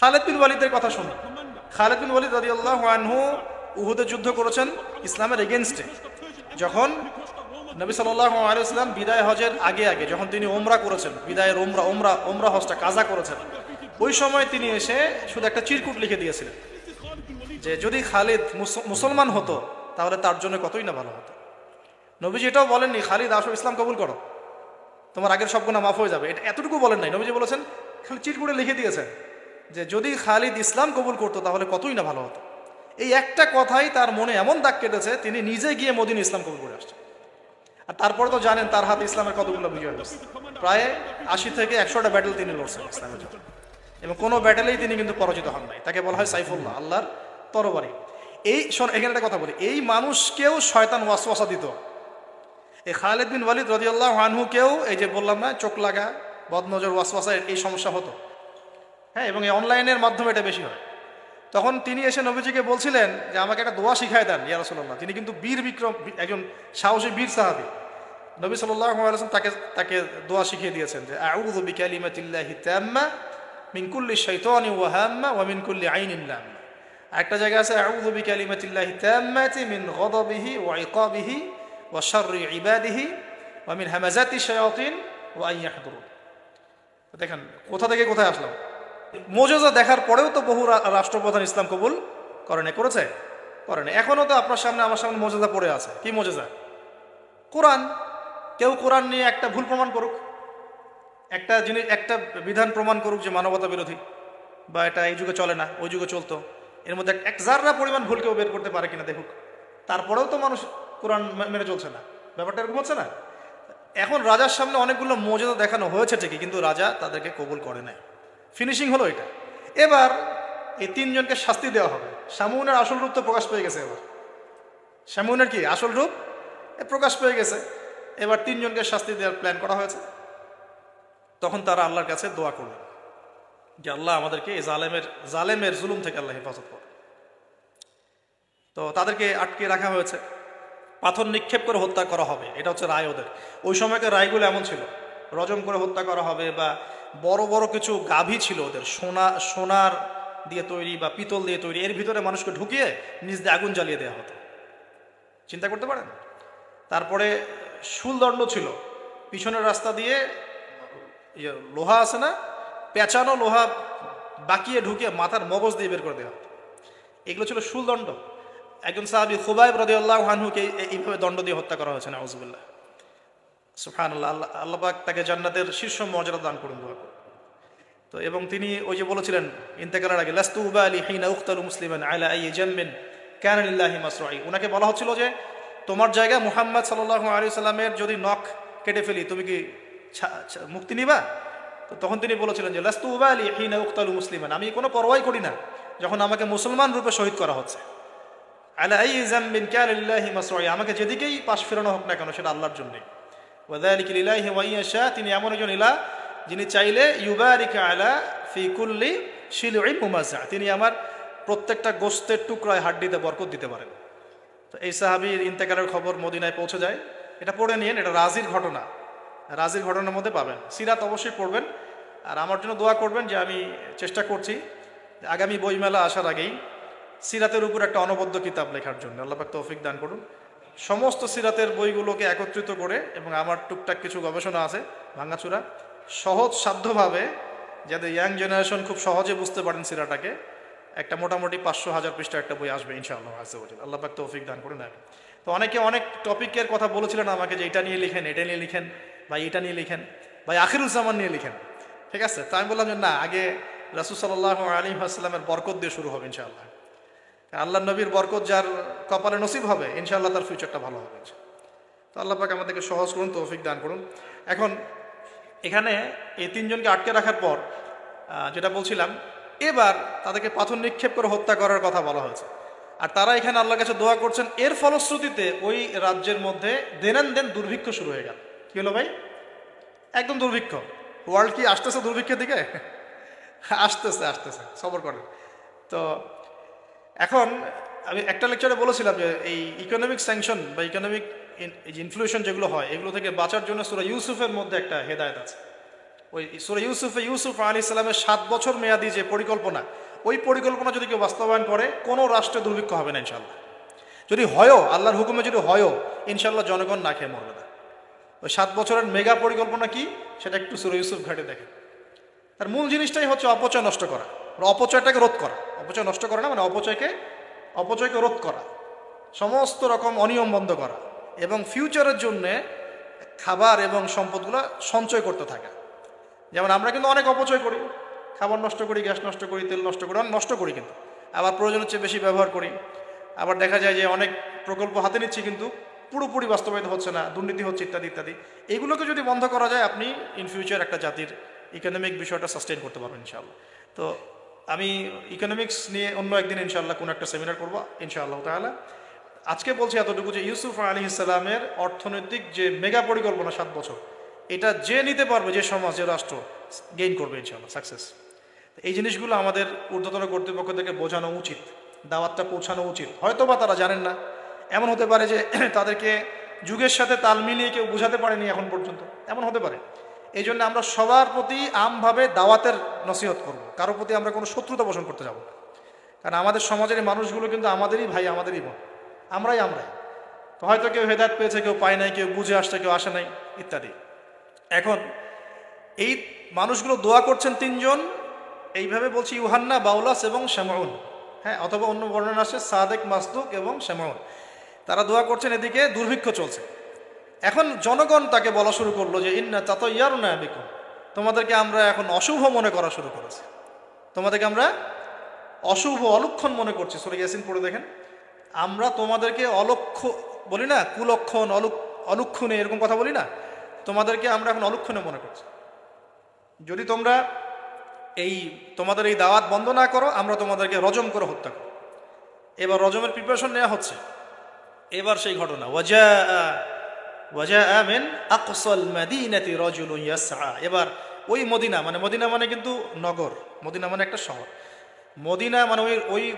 খালেদ বিন ওয়ালিদের কথা শুনি খালেদ বিন ওয়ালিদ রাদিয়াল্লাহু আনহু উহুদে যুদ্ধ করেছেন ইসলামের এগেনস্টে যখন নবী সাল্লাল্লাহু আলাইহি সাল্লাম বিদায় হজের আগে আগে, যখন তিনি ওমরা করেছেন, বিদায়ের ওমরা ওমরা ওমরা হজটা কাজা করেছেন, ওই সময় তিনি এসে শুধু একটা চিরকুট লিখে দিয়েছিলেন যে, যদি খালিদ মুসলমান হতো, তাহলে তার জন্য কতই না ভালো হতো? নবীজি এটাও বলেননি, খালিদ, আসো ইসলাম কবুল করো। তোমার আগের সব গুণা মাফ হয়ে যাবে। এটা এতটুকু বলেন নাই। নবীজি বলেছেন, খালি চিরকুটে লিখে দিয়েছেন। যে যদি খালিদ ইসলাম কবুল করতো, তাহলে কতই না ভালো হতো। এই একটা কথাই তার মনে এমন দাগ কেটেছে, তিনি নিজে গিয়ে মদিন ইসলাম কবুল করে আসছেন। আর তারপরে তো জানেন তার হাতে ইসলামের কতগুলো বিজয় হয়েছে। প্রায় আশি থেকে একশোটা ব্যাটেল তিনি লড়ছেন ইসলামের জন্য। এবং কোনো ব্যাটেলেই তিনি কিন্তু পরাজিত হন নাই। তাকে বলা হয় সাইফুল্লাহ, আল্লাহর তরবারি। এই, শোন, এখানে একটা কথা বলি। এই মানুষকেও শয়তান ওয়াসওয়াসা দিত। এই খালেদ বিন ওয়ালিদ রদিয়াল্লাহ আনহুকেও, এই যে বললাম না, চোখ লাগা, বদনজর, ওয়াসওয়াসা, এই সমস্যা হতো। হ্যাঁ এবং এই অনলাইনের মাধ্যমে এটা বেশি হয়। তখন তিনি এসে নবীজিকে বলছিলেন যে, আমাকে একটা দোয়া শিখায় দেন, ইয়া রাসূলুল্লাহ। তিনি কিন্তু বীর বিক্রম, একজন সাহসী বীর সাহাবী। নবী আলাইহি তাকে তাকে দোয়া শিখিয়ে দিয়েছেন যে, আউযু বিকালিমাতিল্লাহি তাম্মা মিন কুল্লি শাইতানি ওয়া হাম্মা ওয়া মিন কুল্লি আইনিন লাম্মা। একটা জায়গা আছে, আউযু বিকালিমাতিল্লাহি তাম্মাতি মিন গদাবিহি ওয়া ইকাবিহি ওয়া শাররি ইবাদিহি ওয়া মিন হামাজাতি শায়াতিন ওয়া আন ইয়াহদুরুন। দেখেন, কোথা থেকে কোথায় আসলাম? মোজেজা দেখার পরেও তো বহু রাষ্ট্রপ্রধান ইসলাম কবুল করে নাই করেছে? করে নাই এখনও তো আপনার সামনে আমার সামনে মোজেজা পড়ে আছে। কি মোজেজা? কোরআন। কেউ কোরআন নিয়ে একটা ভুল প্রমাণ করুক। একটা জিনিস, একটা বিধান প্রমাণ করুক যে মানবতা বিরোধী। বা এটা এই যুগে চলে না, ওই যুগে চলতো। এর মধ্যে এক জাররা পরিমাণ ভুল কেউ বের করতে পারে কিনা দেখুক। তারপরেও তো মানুষ কোরআন মেনে চলছে না। ব্যাপারটা এরকম হচ্ছে না? এখন রাজার সামনে অনেকগুলো মর্যাদা দেখানো হয়েছে ঠিকই, কিন্তু রাজা তাদেরকে কবুল করে নেয় ফিনিশিং হলো এটা। এবার এই তিনজনকে শাস্তি দেওয়া হবে। শামুনের আসল রূপ তো প্রকাশ পেয়ে গেছে এবার। শামুনের কি? আসল রূপ? প্রকাশ পেয়ে গেছে। এবার তিনজনকে শাস্তি দেওয়ার প্ল্যান করা হয়েছে। তখন তারা আল্লাহর কাছে দোয়া করলেন যে, আল্লাহ আমাদেরকে এই জালেমের জালেমের জুলুম থেকে আল্লাহ হেফাজত করে তো তাদেরকে আটকে রাখা হয়েছে। পাথর নিক্ষেপ করে হত্যা করা হবে। এটা হচ্ছে রায় ওদের। ওই সময়কার রায়গুলো এমন ছিল। রজম করে হত্যা করা হবে বা বড় বড় কিছু গাভী ছিল ওদের। সোনা, সোনার দিয়ে তৈরি বা পিতল দিয়ে তৈরি, এর ভিতরে মানুষকে ঢুকিয়ে নিজ দিয়ে আগুন জ্বালিয়ে দেওয়া হতো। চিন্তা করতে পারেন? তারপরে শুলদণ্ড ছিল। পিছনের রাস্তা দিয়ে ইয়ে লোহা আছে না? পেঁচানো লোহা বাকিয়ে ঢুকিয়ে মাথার মগজ দিয়ে বের করে দেওয়া হতো। এগুলো ছিল শুলদণ্ড। একজন সাহাবি খুবাইব রদি আল্লাহ হানহুকে এইভাবে দণ্ড দিয়ে হত্যা করা হয়েছে, নাউজুবিল্লাহ। সুফান আল্লাহ আল্লাহ তাকে জান্নাতের শীর্ষ মর্যাদা দান করুন। তো এবং তিনি ওই যে বলেছিলেন, ইন্তেকালের আগে, লাস্তু উবা আলী হিনা উখতালু মুসলিমান আলা আই জাম্মিন ক্যানিল্লাহি মাসরাই। ওনাকে বলা হচ্ছিল যে, তোমার জায়গায় মুহাম্মদ সাল্লাহ আলী সাল্লামের যদি নখ কেটে ফেলি, তুমি কি মুক্তি নিবা? তো তখন তিনি বলেছিলেন যে, লাস্তু উবা আলী হিনা উখতালু মুসলিমান, আমি কোনো পরোয়াই করি না যখন আমাকে মুসলমান রূপে শহীদ করা হচ্ছে। আলা আই জাম্বিন ক্যানিল্লাহি মাসরাই। আমাকে যেদিকেই পাশ ফেরানো হোক না কেন, সেটা আল্লাহর জন্যে। ওয়াদালিক লিলাহি ওয়া শাহ তিনি এমন একজন ইলা যিনি চাইলে ইউবারিক আলা ফি কুল্লি শিলুই মুমাজা তিনি আমার প্রত্যেকটা গোস্তের টুকরায় হাড্ডিতে বরকত দিতে পারেন। তো এই সাহাবীর ইন্তেকালের খবর মদিনায় পৌঁছে যায়। এটা পড়ে নিন এটা রাজির ঘটনা। রাজির ঘটনার মধ্যে পাবেন। সিরাত অবশ্যই পড়বেন। আর আমার জন্য দোয়া করবেন যে আমি চেষ্টা করছি আগামী বইমেলা আসার আগেই সিরাতের উপর একটা অনবদ্য কিতাব লেখার জন্য। আল্লাহ পাক তৌফিক দান করুন। সমস্ত সিরাতের বইগুলোকে একত্রিত করে এবং আমার টুকটাক কিছু গবেষণা আছে ভাঙাচুরা সহজ সাধ্যভাবে যাতে ইয়াং জেনারেশন খুব সহজে বুঝতে পারেন সিরাটাকে, একটা মোটামুটি পাঁচশো হাজার পৃষ্ঠা একটা বই আসবে ইনশাআল্লাহ বলছেন আল্লাহ পাক তৌফিক দান করে নেবেন তো অনেকে অনেক টপিকের কথা বলেছিলেন আমাকে যে এটা নিয়ে লিখেন, এটা নিয়ে লিখেন ভাই এটা নিয়ে লিখেন ভাই আখিরুজ্জামান নিয়ে লিখেন। ঠিক আছে? তো আমি বললাম যে না, আগে রাসুল সাল্লাহ আলী আসসালামের বরকত দিয়ে শুরু হবে ইনশাআল্লাহ। আল্লাহ নবীর বরকত যার কপালে নসিব হবে, ইনশাআল্লাহ তার ফিউচারটা ভালো হবে তো আল্লাহ পাক আমাদেরকে সহজ করুন, তৌফিক দান করুন। এখন এখানে এই তিনজনকে আটকে রাখার পর যেটা বলছিলাম, এবার তাদেরকে পাথর নিক্ষেপ করে হত্যা করার কথা বলা হয়েছে। আর তারা এখানে আল্লাহর কাছে দোয়া করছেন, এর ফলশ্রুতিতে ওই রাজ্যের মধ্যে দেনান দেন দুর্ভিক্ষ শুরু হয়ে গেল। কি হলো ভাই? একদম দুর্ভিক্ষ। ওয়ার্ল্ড কি আসতেছে দুর্ভিক্ষের দিকে? আসতেছে আসতেছে। সবর করেন। তো এখন আমি একটা লেকচারে বলেছিলাম যে এই ইকোনমিক স্যাংশন বা ইকোনমিক এই যে ইনফ্লুয়েশন যেগুলো হয়, এগুলো থেকে বাঁচার জন্য সুরা ইউসুফের মধ্যে একটা হেদায়ত আছে। ওই সুরে ইউসুফে ইউসুফ আলী ইসলামের সাত বছর মেয়াদি যে পরিকল্পনা, ওই পরিকল্পনা যদি কেউ বাস্তবায়ন করে, কোনো রাষ্ট্রে দুর্ভিক্ষ হবে না ইনশাল্লাহ যদি হয়ও, আল্লাহর হুকুমে যদি হয়ও ইনশাল্লাহ জনগণ না খেয়ে মরবে না। ওই সাত বছরের মেগা পরিকল্পনা কি? সেটা একটু সুরে ইউসুফ ঘাটে দেখে তার মূল জিনিসটাই হচ্ছে অপচয় নষ্ট করা। আর অপচয়টাকে রোধ করা। অপচয় নষ্ট করা না মানে অপচয়কে অপচয়কে রোধ করা। সমস্ত রকম অনিয়ম বন্ধ করা। এবং ফিউচারের জন্যে খাবার এবং সম্পদগুলো সঞ্চয় করতে থাকা। যেমন আমরা কিন্তু অনেক অপচয় করি। খাবার নষ্ট করি, গ্যাস নষ্ট করি, তেল নষ্ট করি, অনেক নষ্ট করি কিন্তু। আবার প্রয়োজনের চেয়ে বেশি ব্যবহার করি। আবার দেখা যায় যে অনেক প্রকল্প হাতে নিচ্ছি কিন্তু পুরোপুরি বাস্তবায়িত হচ্ছে না, দুর্নীতি হচ্ছে ইত্যাদি ইত্যাদি। এইগুলোকে যদি বন্ধ করা যায়, আপনি ইন ফিউচার একটা জাতির ইকোনমিক বিষয়টা সাস্টেন করতে পারবেন ইনশাআল্লাহ। তো আমি ইকোনমিক্স নিয়ে অন্য একদিন ইনশাআল্লাহ কোনো একটা সেমিনার করব, ইনশাআল্লাহ তাহলে আজকে বলছি এতটুকু যে ইউসুফ আলী ইসলামের অর্থনৈতিক যে মেগা পরিকল্পনা সাত বছর, এটা যে নিতে পারবে যে সমাজ, যে রাষ্ট্র গেইন করবে ইনশাআল্লাহ সাকসেস এই জিনিসগুলো আমাদের ঊর্ধ্বতন কর্তৃপক্ষ থেকে বোঝানো উচিত, দাওয়াতটা পৌঁছানো উচিত। হয়তো বা তারা জানেন না, এমন হতে পারে যে তাদেরকে যুগের সাথে তাল মিলিয়ে কেউ বোঝাতে পারেনি এখন পর্যন্ত, এমন হতে পারে। এই জন্য আমরা সবার প্রতি আমভাবে দাওয়াতের নসিহত করব, কারোর প্রতি আমরা কোনো শত্রুতা পোষণ করতে যাব না। কারণ আমাদের সমাজের মানুষগুলো কিন্তু আমাদেরই ভাই, আমাদেরই বোন। আমরাই আমরাই। তো হয়তো কেউ হেদায়ত পেয়েছে, কেউ পায় নাই, কেউ বুঝে আসছে, কেউ আসে নাই, ইত্যাদি। এখন এই মানুষগুলো দোয়া করছেন তিনজন, এইভাবে বলছি ইউহান্না, বাউলাস এবং শ্যামাউন। হ্যাঁ অথবা অন্য বর্ণনা আসে সাদেক, মাসদুক এবং শ্যামাউন। তারা দোয়া করছেন এদিকে, দুর্ভিক্ষ চলছে। এখন জনগণ তাকে বলা শুরু করল যে, ইন্না তাত ইয়ার না তোমাদেরকে আমরা এখন অশুভ মনে করা শুরু করেছি। তোমাদেরকে আমরা অশুভ অলক্ষণ মনে করছি। সরে ইয়াসিন পড়ে দেখেন। আমরা তোমাদেরকে অলক্ষ, বলি না, কুলক্ষণ, অলুক, অলক্ষণে এরকম কথা বলি না, তোমাদেরকে আমরা এখন অলক্ষণে মনে করছি। যদি তোমরা এই, তোমাদের এই দাওয়াত বন্ধ না করো, আমরা তোমাদেরকে রজম করে হত্যা করো এবার রজমের প্রিপারেশন নেওয়া হচ্ছে। এবার সেই ঘটনা। ওয়াজা ওয়াজা আমেন আকসল মাদিনাতি রজুল এবার ওই মদিনা মানে মদিনা মানে কিন্তু নগর, মদিনা মানে একটা শহর। মদিনা মানে ওই ওই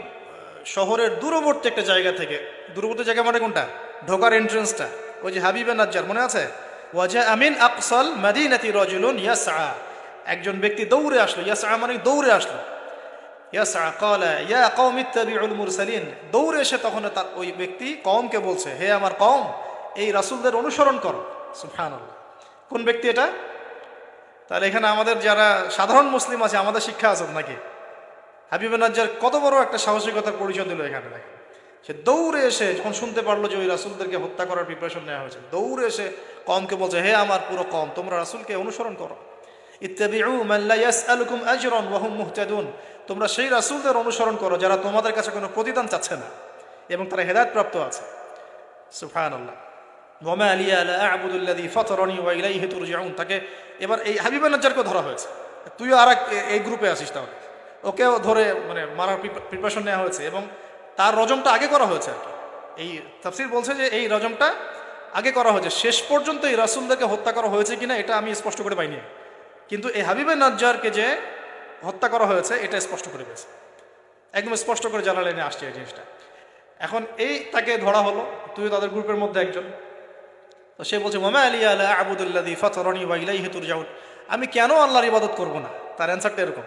শহরের দূরবর্তী একটা জায়গা থেকে। দূরবর্তী জায়গা মানে কোনটা? ঢোকার এন্ট্রেন্সটা ওই যে হাবিবে নাজ্জার মনে আছে? ওয়াজা আমিন আকসল মাদিনাতি রজুলুন ইয়াসআ। একজন ব্যক্তি দৌড়ে আসলো। ইয়াসআ মানে দৌড়ে আসলো। ইয়াসআ ক্বালা, ইয়া কওমি ইত্তাবিউল মুরসালিন। দৌড়ে এসে তখন তার ওই ব্যক্তি কওমকে বলছে, হে আমার কওম, এই রাসূলদের অনুসরণ করো। সুবহানাল্লাহ। কোন ব্যক্তি এটা? তাহলে এখানে আমাদের যারা সাধারণ মুসলিম আছে, আমাদের শিক্ষা আছে নাকি? হাবিব নাজ্জার কত বড় একটা সাহসিকতার পরিচয় দিল এখানে সে দৌড়ে এসে যখন শুনতে পারল যে ওই রাসুলদেরকে হত্যা করার প্রিপারেশন নেওয়া হয়েছে, দৌড়ে এসে কমকে বলছে, হে আমার পুরো কম, তোমরা রাসুলকে অনুসরণ করো। মুহতাদুন। তোমরা সেই রাসূলদের অনুসরণ করো যারা তোমাদের কাছে কোনো প্রতিদান চাচ্ছে না এবং তারা হেদায়েত প্রাপ্ত আছে ওমা আলিয়া তাকে এবার এই হাবিব নাজ্জারকে ধরা হয়েছে। তুইও আর এই গ্রুপে আসিস তাহলে। ওকেও ধরে মানে মারার প্রিপারেশন নেওয়া হয়েছে এবং তার রজমটা আগে করা হয়েছে আর কি। এই তাফসির বলছে যে এই রজমটা আগে করা হয়েছে। শেষ পর্যন্ত এই রাসূলদেরকে হত্যা করা হয়েছে কিনা এটা আমি স্পষ্ট করে পাইনি। কিন্তু এই হাবিবে নাজ্জারকে যে হত্যা করা হয়েছে, এটা স্পষ্ট করে গেছে একদম স্পষ্ট করে জানালেনে আসছে এই জিনিসটা। এখন এই তাকে ধরা হলো তুই তাদের গ্রুপের মধ্যে একজন। তো সে বলছে মামা আলী আলা আবুদুল্লাদি ফতরনি ওয়া ইলাইহি তুরজাউন। আমি কেন আল্লাহর ইবাদত করব না? তার অ্যান্সারটা এরকম।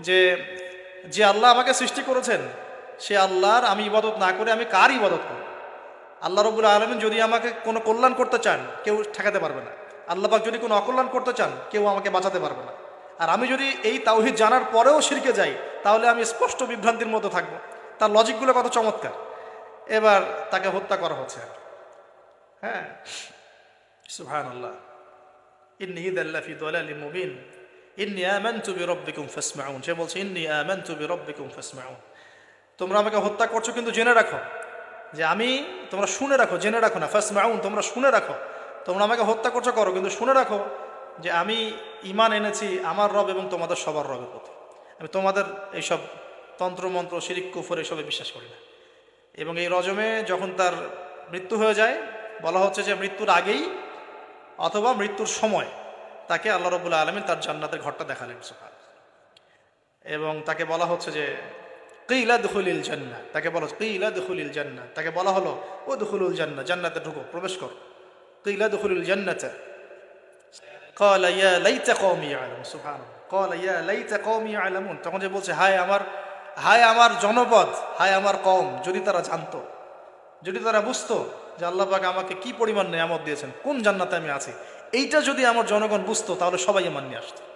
যে যে আল্লাহ আমাকে সৃষ্টি করেছেন, সে আল্লাহর আমি ইবাদত না করে আমি কার ইবাদত করব? আল্লাহ রবুল আলমিন যদি আমাকে কোনো কল্যাণ করতে চান, কেউ ঠেকাতে পারবে না। আল্লাহ পাক যদি কোনো অকল্যাণ করতে চান, কেউ আমাকে বাঁচাতে পারবে না। আর আমি যদি এই তাওহিদ জানার পরেও শিরকে যাই, তাহলে আমি স্পষ্ট বিভ্রান্তির মতো থাকব। তার লজিকগুলো কত চমৎকার। এবার তাকে হত্যা করা হচ্ছে। হ্যাঁ? সুহান আল্লাহ ইন্নি আল্লাহ ফি দালালি মুবিন। ইন্নি আমানতু বিরাব্বিকুম ফাসমাউন। সে বলছে, ইন্নি আমানতু বিরাব্বিকুম ফাসমাউন। তোমরা আমাকে হত্যা করছ কিন্তু জেনে রাখো যে আমি, তোমরা শুনে রাখো, জেনে রাখো না। ফাসমাউন, তোমরা শুনে রাখো। তোমরা আমাকে হত্যা করছ করো, কিন্তু শুনে রাখো যে আমি ইমান এনেছি আমার রব এবং তোমাদের সবার রবের প্রতি। আমি তোমাদের এইসব তন্ত্রমন্ত্র শিরিক, কুফর এসবে বিশ্বাস করি না। এবং এই রজমে যখন তার মৃত্যু হয়ে যায়, বলা হচ্ছে যে মৃত্যুর আগেই অথবা মৃত্যুর সময় তাকে আল্লাহ রবুল্লা আলমিন তার জান্নাতের ঘরটা দেখালেন সুফান এবং তাকে বলা হচ্ছে যে কিলা দুখুলিল জান্না তাকে বলা কিলা দুখুলিল জান্না তাকে বলা হলো ও দুখুলুল জান্না জান্নাতে ঢুকো প্রবেশ কর কিলা দুখুলিল জান্নাতে قال يا ليت قومي يعلمون سبحان الله قال يا ليت قومي يعلمون তখন যে বলছে হায় আমার হায় আমার জনপদ হায় আমার কম যদি তারা জানতো যদি তারা বুঝতো যে আল্লাহ পাক আমাকে কি পরিমাণ নেয়ামত দিয়েছেন কোন জান্নাতে আমি আছি এইটা যদি আমার জনগণ বুঝতো তাহলে সবাই আমার নিয়ে আসতো।